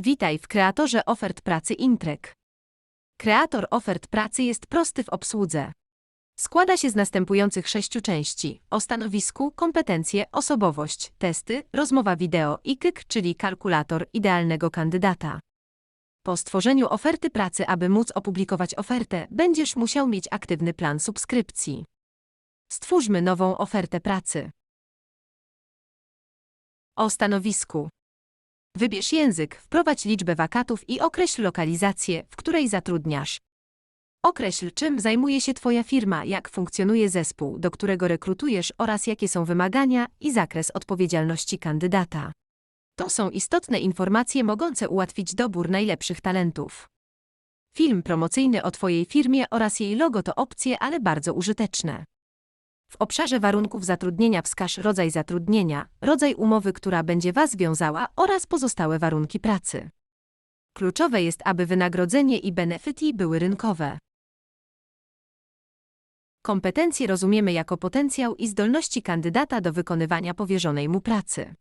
Witaj w kreatorze ofert pracy Intrek. Kreator ofert pracy jest prosty w obsłudze. Składa się z następujących sześciu części: o stanowisku, kompetencje, osobowość, testy, rozmowa wideo i KYK, czyli kalkulator idealnego kandydata. Po stworzeniu oferty pracy, aby móc opublikować ofertę, będziesz musiał mieć aktywny plan subskrypcji. Stwórzmy nową ofertę pracy. O stanowisku. Wybierz język, wprowadź liczbę wakatów i określ lokalizację, w której zatrudniasz. Określ, czym zajmuje się Twoja firma, jak funkcjonuje zespół, do którego rekrutujesz oraz jakie są wymagania i zakres odpowiedzialności kandydata. To są istotne informacje mogące ułatwić dobór najlepszych talentów. Film promocyjny o Twojej firmie oraz jej logo to opcje, ale bardzo użyteczne. W obszarze warunków zatrudnienia wskaż rodzaj zatrudnienia, rodzaj umowy, która będzie Was wiązała oraz pozostałe warunki pracy. Kluczowe jest, aby wynagrodzenie i benefity były rynkowe. Kompetencje rozumiemy jako potencjał i zdolności kandydata do wykonywania powierzonej mu pracy.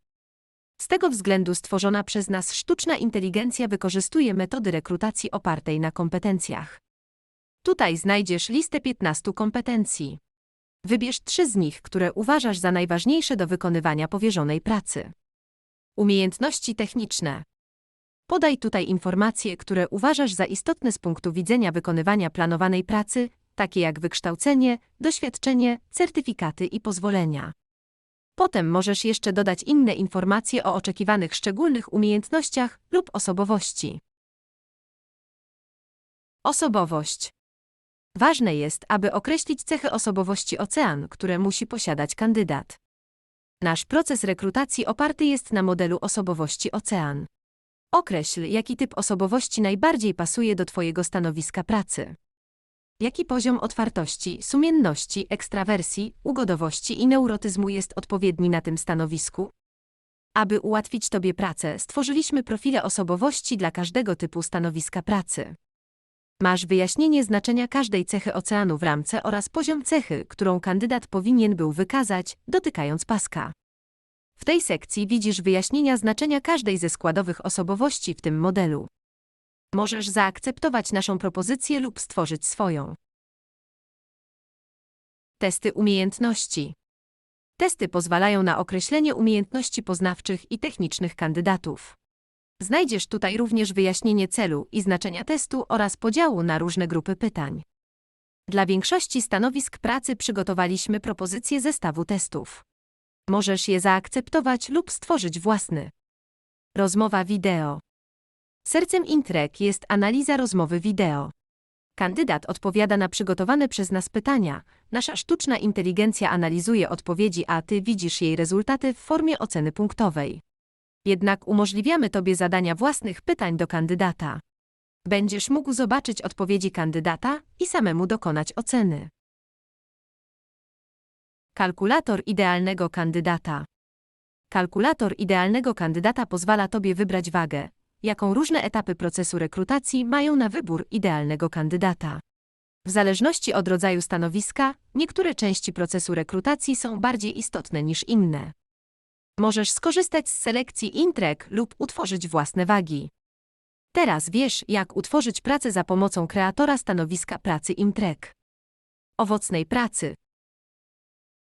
Z tego względu stworzona przez nas sztuczna inteligencja wykorzystuje metody rekrutacji opartej na kompetencjach. Tutaj znajdziesz listę 15 kompetencji. Wybierz trzy z nich, które uważasz za najważniejsze do wykonywania powierzonej pracy. Umiejętności techniczne. Podaj tutaj informacje, które uważasz za istotne z punktu widzenia wykonywania planowanej pracy, takie jak wykształcenie, doświadczenie, certyfikaty i pozwolenia. Potem możesz jeszcze dodać inne informacje o oczekiwanych szczególnych umiejętnościach lub osobowości. Osobowość. Ważne jest, aby określić cechy osobowości ocean, które musi posiadać kandydat. Nasz proces rekrutacji oparty jest na modelu osobowości ocean. Określ, jaki typ osobowości najbardziej pasuje do Twojego stanowiska pracy. Jaki poziom otwartości, sumienności, ekstrawersji, ugodowości i neurotyzmu jest odpowiedni na tym stanowisku? Aby ułatwić Tobie pracę, stworzyliśmy profile osobowości dla każdego typu stanowiska pracy. Masz wyjaśnienie znaczenia każdej cechy oceanu w ramce oraz poziom cechy, którą kandydat powinien był wykazać, dotykając paska. W tej sekcji widzisz wyjaśnienia znaczenia każdej ze składowych osobowości w tym modelu. Możesz zaakceptować naszą propozycję lub stworzyć swoją. Testy umiejętności. Testy pozwalają na określenie umiejętności poznawczych i technicznych kandydatów. Znajdziesz tutaj również wyjaśnienie celu i znaczenia testu oraz podziału na różne grupy pytań. Dla większości stanowisk pracy przygotowaliśmy propozycję zestawu testów. Możesz je zaakceptować lub stworzyć własny. Rozmowa wideo. Sercem Intrek jest analiza rozmowy wideo. Kandydat odpowiada na przygotowane przez nas pytania, nasza sztuczna inteligencja analizuje odpowiedzi, a ty widzisz jej rezultaty w formie oceny punktowej. Jednak umożliwiamy Tobie zadania własnych pytań do kandydata. Będziesz mógł zobaczyć odpowiedzi kandydata i samemu dokonać oceny. Kalkulator idealnego kandydata. Kalkulator idealnego kandydata pozwala Tobie wybrać wagę, jaką różne etapy procesu rekrutacji mają na wybór idealnego kandydata. W zależności od rodzaju stanowiska, niektóre części procesu rekrutacji są bardziej istotne niż inne. Możesz skorzystać z selekcji Intrek lub utworzyć własne wagi. Teraz wiesz, jak utworzyć pracę za pomocą kreatora stanowiska pracy Intrek. Owocnej pracy.